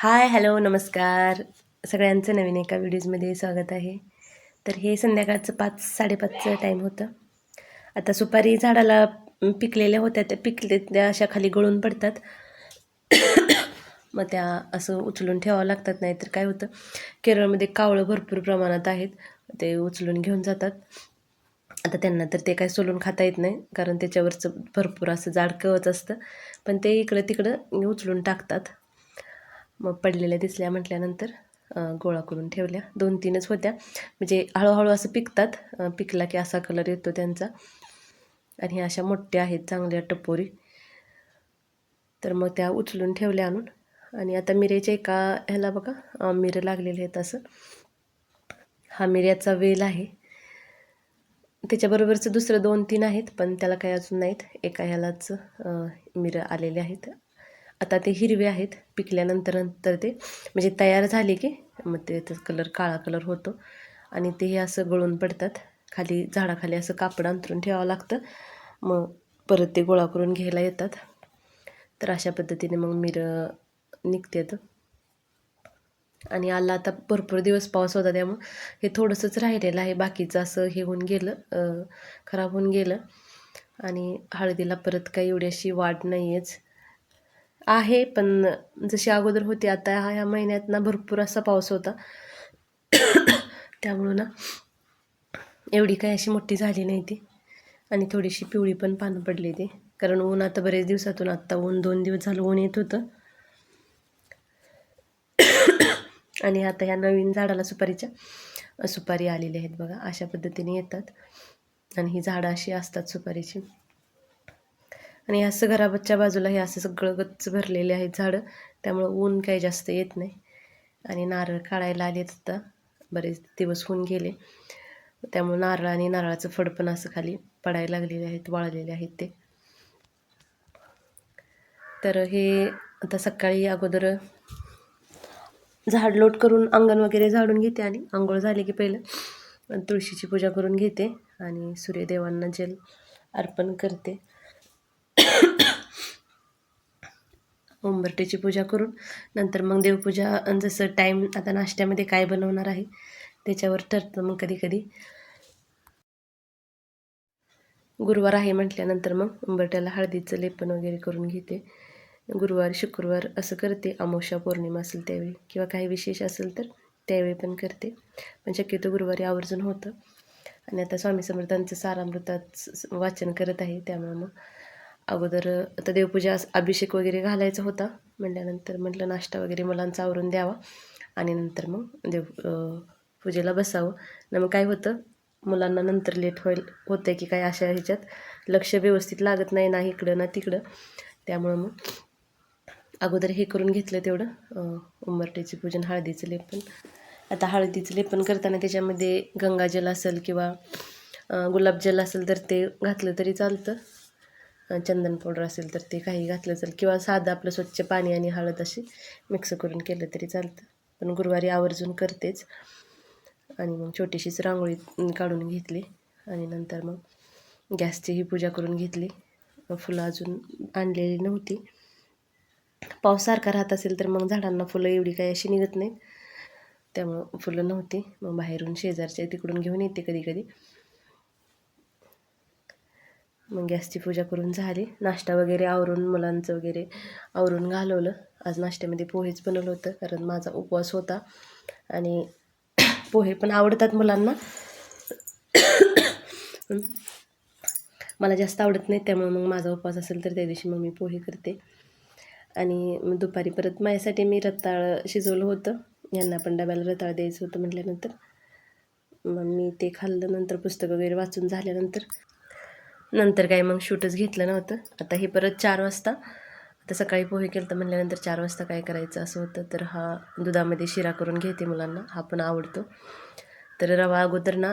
Hi hello नमस्कार. सगळ्यांचं नवीन एका व्हिडिओजमध्ये स्वागत आहे. तर हे संध्याकाळचं पाच साडेपाचचं टाईम होतं. आता सुपारी झाडाला पिकलेल्या होत्या त्या पिकले त्या अशा खाली गळून पडतात. मग त्या असं उचलून ठेवावं लागतात नाही तर काय होतं? केरळमध्ये कावळं भरपूर प्रमाणात आहेत. ते उचलून घेऊन जातात. आता त्यांना तर ते काय सोलून खाता येत नाही कारण त्याच्यावरचं भरपूर असं जाड कवच असतं. पण ते इकडं तिकडं उचलून टाकतात. मग पडलेल्या दिसल्या म्हटल्यानंतर गोळा करून ठेवल्या. दोन तीनच होत्या. म्हणजे हळूहळू असं पिकतात. पिकला की असा कलर येतो त्यांचा. आणि ह्या अशा मोठ्या आहेत चांगल्या टपोरी. तर मग त्या उचलून ठेवल्या आणून. आणि आता मिरेच्या एका ह्याला बघा मिरं लागलेले आहेत असं. हा मिऱ्याचा वेल आहे. त्याच्याबरोबरचं दुसरं दोन तीन आहेत पण त्याला काही अजून नाहीत. एका ह्यालाच मिरं आलेले आहेत. आता ते हिरवे आहेत पिकल्यानंतर नंतर ते म्हणजे तयार झाले की मग त्याचा कलर काळा कलर होतो. आणि ते हे असं गळून पडतात. खाली झाडाखाली असं कापड अंतरून ठेवावं लागतं. मग परत ते गोळा करून घ्यायला येतात. तर अशा पद्धतीने मग मिरं निघतात. आणि आला आता भरपूर दिवस पाऊस होता त्यामुळं हे थोडंसंच राहिलेलं आहे. बाकीचं असं हे होऊन गेलं खराब होऊन गेलं. आणि हळदीला परत काही एवढी अशी वाढ नाही आहेच आहे पण जशी अगोदर होती आता ह्या महिन्यात ना भरपूर असा पाऊस होता. त्यामुळं ना एवढी काही अशी मोठी झाली नाही ती. आणि थोडीशी पिवळी पण पानं पडली ती. कारण ऊन आता बरेच दिवसातून आत्ता ऊन दोन दिवस झालं ऊन येत होतं. आणि आता ह्या नवीन झाडाला सुपारीच्या सुपारी आलेल्या आहेत बघा अशा पद्धतीने येतात. आणि ही झाडं अशी असतात सुपारीची. आणि असं घराबच्या बाजूला हे असं सगळं गच्च भरलेले आहेत झाडं. त्यामुळं ऊन काही जास्त येत नाही. आणि नारळ काढायला आलेत आता. बरेच दिवस होऊन गेले. त्यामुळं नारळ आणि नारळाचं फड पण असं खाली पडायला लागलेले आहेत वाळलेले आहेत ते. तर हे आता सकाळी अगोदर झाड लोट करून अंगण वगैरे झाडून घेते आणि आंघोळ झाली की पहिलं तुळशीची पूजा करून घेते आणि सूर्यदेवांना जल अर्पण करते. उंबरट्याची पूजा करून नंतर मग देवपूजा जसं टाईम आता नाश्त्यामध्ये काय बनवणार आहे त्याच्यावर ठरतं मग कधी कधी. गुरुवार आहे म्हटल्यानंतर मग उंबरट्याला हळदीचं लेपन वगैरे करून घेते. गुरुवार शुक्रवार असं करते. अमावस्या पौर्णिमा असेल त्यावेळी किंवा काही विशेष असेल तर त्यावेळी पण करते. पण शक्यतो गुरुवारी आवर्जून होतं. आणि आता स्वामी समर्थांचं सारामृतात वाचन करत आहे त्यामुळे मग अगोदर आता देवपूजा अभिषेक वगैरे घालायचा होता. म्हटल्यानंतर म्हटलं नाश्ता वगैरे मुलांचा आवरून द्यावा. आणि नंतर मग देव पूजेला बसावं. न मग काय होतं मुलांना नंतर लेट होईल होतं की काय अशा ह्याच्यात लक्ष व्यवस्थित लागत नाही ना इकडं ना तिकडं. त्यामुळं मग अगोदर हे करून घेतलं तेवढं उंबरटेचं पूजन हळदीचं लेपन. आता हळदीचं लेपन करताना त्याच्यामध्ये गंगाजल असेल किंवा गुलाबजल असेल तर ते घातलं तरी चालतं. चंदन पावडर असेल तर ते काही घातलं जाईल किंवा साधं आपलं स्वच्छ पाणी आणि हळद अशी मिक्स करून केलं तरी चालतं. पण गुरुवारी आवर्जून करतेच. आणि मग छोटीशीच रांगोळी काढून घेतली. आणि नंतर मग गॅसचीही पूजा करून घेतली. फुलं अजून आणलेली नव्हती. पाऊस सारखा राहत असेल तर मग झाडांना फुलं एवढी काही अशी निघत नाहीत. त्यामुळं फुलं नव्हती. मग बाहेरून शेजारच्या तिकडून घेऊन येते कधी कधी. मग गॅसची पूजा करून झाली. नाश्ता वगैरे आवरून मुलांचं वगैरे आवरून घालवलं. आज नाश्त्यामध्ये पोहेच बनवलं होतं कारण माझा उपवास होता. आणि पोहे पण आवडतात मुलांना. मला जास्त आवडत नाही त्यामुळे मग माझा उपवास असेल तर त्या दिवशी मग मी पोहे करते. आणि मग दुपारी परत माझ्यासाठी मी रताळ शिजवलं होतं. यांना पण डब्याला रताळ द्यायचं होतं म्हटल्यानंतर. मग मी ते खाल्लं नंतर पुस्तक वगैरे वाचून झाल्यानंतर. नंतर काय मग शूटच घेतलं नव्हतं. आता हे परत चार वाजता. आता सकाळी पोहे केलं तर म्हणल्यानंतर चार वाजता काय करायचं असं होतं. तर हा दुधामध्ये शिरा करून घेते मुलांना. हा पण आवडतो. तर रवा अगोदर ना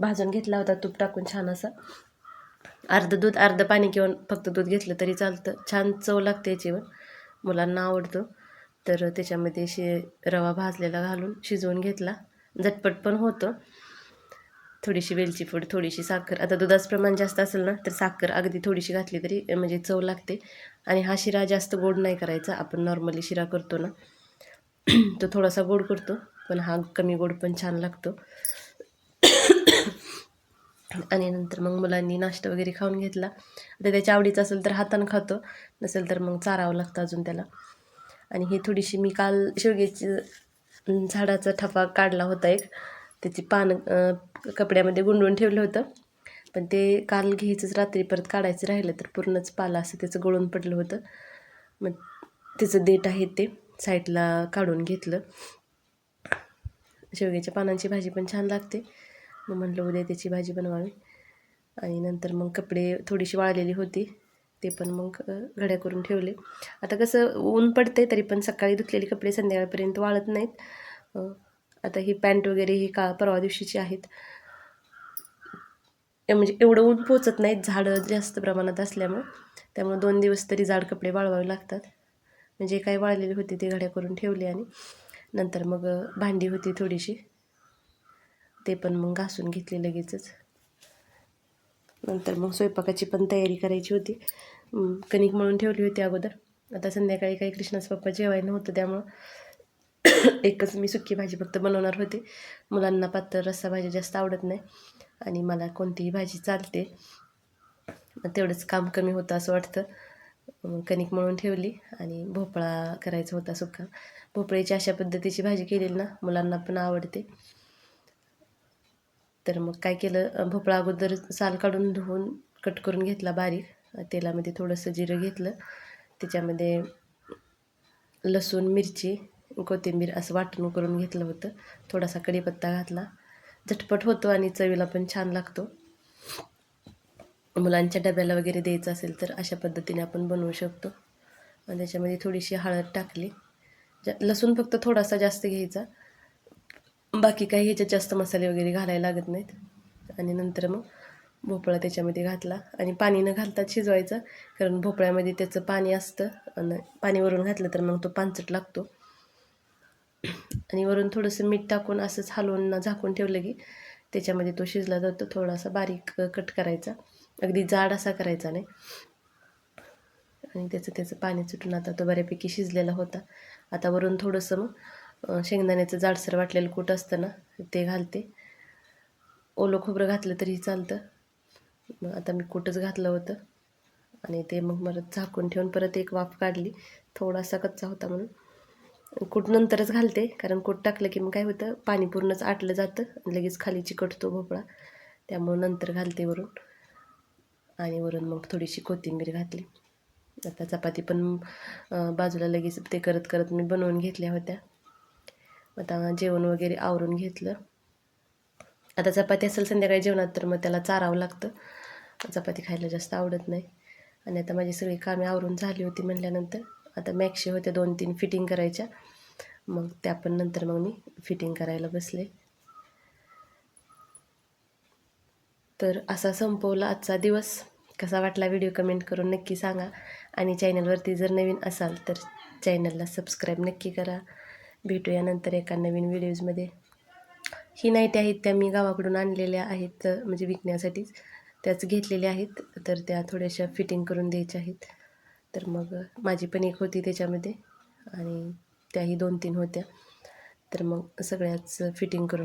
भाजून घेतला होता. तूप टाकून छान असा अर्धं दूध अर्धं पाणी किंवा फक्त दूध घेतलं तरी चालतं. छान चव लागते याच्यावर मुलांना आवडतो. तर त्याच्यामध्ये शे रवा भाजलेला घालून शिजवून घेतला. झटपट पण होतं. थोडीशी वेलची पूड थोडीशी साखर. आता दुधाचं प्रमाण जास्त असेल ना तर साखर अगदी थोडीशी घातली तरी म्हणजे चव लागते. आणि हा शिरा जास्त गोड नाही करायचा आपण नॉर्मली शिरा करतो ना. तो थोडासा गोड करतो पण हा कमी गोड पण छान लागतो. आणि नंतर मग मुलांनी नाश्ता वगैरे खाऊन घेतला. आता त्याच्या आवडीचं असेल तर हातानं खातो नसेल तर मग चारावं लागतं अजून त्याला. आणि ही थोडीशी मी काल शेवग्याची झाडाचा ठपा काढला होता एक. त्याची पानं कपड्यामध्ये गुंडवून ठेवलं होतं. पण ते काल घ्यायचंच रात्री परत काढायचं राहिलं तर पूर्णच पाला असं त्याचं गळून पडलं होतं. मग त्याचं देठ आहे ते साईडला काढून घेतलं. शेवग्याच्या पानांची भाजी पण छान लागते. मग म्हटलं उद्या त्याची भाजी बनवावी. आणि नंतर मग कपडे थोडीशी वाळलेली होती. ते पण मग घड्या करून ठेवले. आता कसं ऊन पडते तरी पण सकाळी धुतलेले कपडे संध्याकाळपर्यंत वाळत नाहीत. आता ही पॅन्ट वगैरे ही का परवा दिवशीची आहेत. म्हणजे एवढं ऊन पोचत नाहीत झाडं जास्त प्रमाणात असल्यामुळं. त्यामुळे दोन दिवस तरी जाड कपडे वाळवावे लागतात. म्हणजे काही वाळलेली होती ते घड्या करून ठेवले आणि नंतर मग भांडी होती थोडीशी. ते पण मग घासून घेतले लगेचच. नंतर मग स्वयंपाकाची पण तयारी करायची होती. कणिक मळून ठेवली होती अगोदर. आता संध्याकाळी काही कृष्णास पप्पा जेवायला नव्हतं त्यामुळं एकच मी सुकी भाजी फक्त बनवणार होते. मुलांना पातळ रस्सा भाजी जास्त आवडत नाही. आणि मला कोणतीही भाजी चालते. तेवढंच काम कमी होतं असं वाटतं. कणिक मळून ठेवली आणि भोपळा करायचा होता सुका. भोपळ्याची अशा पद्धतीची भाजी केलेली ना मुलांना पण आवडते. तर मग काय केलं भोपळा अगोदर साल काढून धुवून कट करून घेतला बारीक. तेलामध्ये थोडंसं जिरं घेतलं. त्याच्यामध्ये लसूण मिरची कोथिंबीर असं वाटण करून घेतलं होतं. थोडासा कढीपत्ता घातला. झटपट होतो आणि चवीला पण छान लागतो. मुलांच्या डब्याला वगैरे द्यायचं असेल तर अशा पद्धतीने आपण बनवू शकतो. आणि त्याच्यामध्ये थोडीशी हळद टाकली. जा लसूण फक्त थोडासा जास्त घ्यायचा. बाकी काही ह्याच्यात जास्त मसाले वगैरे घालायला लागत नाहीत. आणि नंतर मग भोपळा त्याच्यामध्ये घातला. आणि पाणी न घालता शिजवायचं. कारण भोपळ्यामध्ये त्याचं पाणी असतं. आणि पाणीवरून घातलं तर मग तो पांचट लागतो. आणि वरून थोडंसं मीठ टाकून असंच हलवून झाकून ठेवलं की त्याच्यामध्ये तो शिजला जातो थोडासा बारीक कट करायचा. अगदी जाड असा करायचा नाही. आणि त्याचं त्याचं पाणी सुटून आता तो बऱ्यापैकी शिजलेला होता. आता वरून थोडंसं मग शेंगदाण्याचं जाडसर वाटलेलं कूट असतं ना ते घालते. ओलं खोबरं घातलं तरीही चालतं. मग आता मी कूटच घातलं होतं. आणि ते मग मला झाकून ठेवून परत एक वाफ काढली. थोडासा कच्चा होता म्हणून. कूट नंतरच घालते कारण कूट टाकलं की मग काय होतं पाणी पूर्णच आटलं जातं लगेच खाली चिकटतो भोपळा. त्यामुळं नंतर घालते वरून. आणि वरून मग थोडीशी कोथिंबीर घातली. आता चपाती पण बाजूला लगेच ते करत करत मी बनवून घेतल्या होत्या. आता जेवण वगैरे आवरून घेतलं. आता चपाती असेल संध्याकाळी जेवणात तर मग त्याला चारावं लागतं. चपाती खायला जास्त आवडत नाही. आणि आता माझी सगळी कामे आवरून झाली होती म्हणल्यानंतर. आता मॅक्शी होत्या दोन तीन फिटिंग करायच्या. मग त्या पण नंतर मग मी फिटिंग करायला बसले. तर असा संपवला आजचा दिवस. कसा वाटला व्हिडिओ कमेंट करून नक्की सांगा. आणि चॅनलवरती जर नवीन असाल तर चॅनलला सबस्क्राईब नक्की करा. भेटूया नंतर एका नवीन व्हिडिओजमध्ये. ही नाईटी आहेत त्या मी गावाकडून आणलेल्या आहेत म्हणजे विकण्यासाठीच. त्याच घेतलेल्या आहेत तर त्या थोड्याशा फिटिंग करून द्यायच्या आहेत. तर मग माझी पण एक होती त्याच्यामध्ये आणि त्याही दोन तीन होत्या. तर मग सगळ्याच फिटिंग करून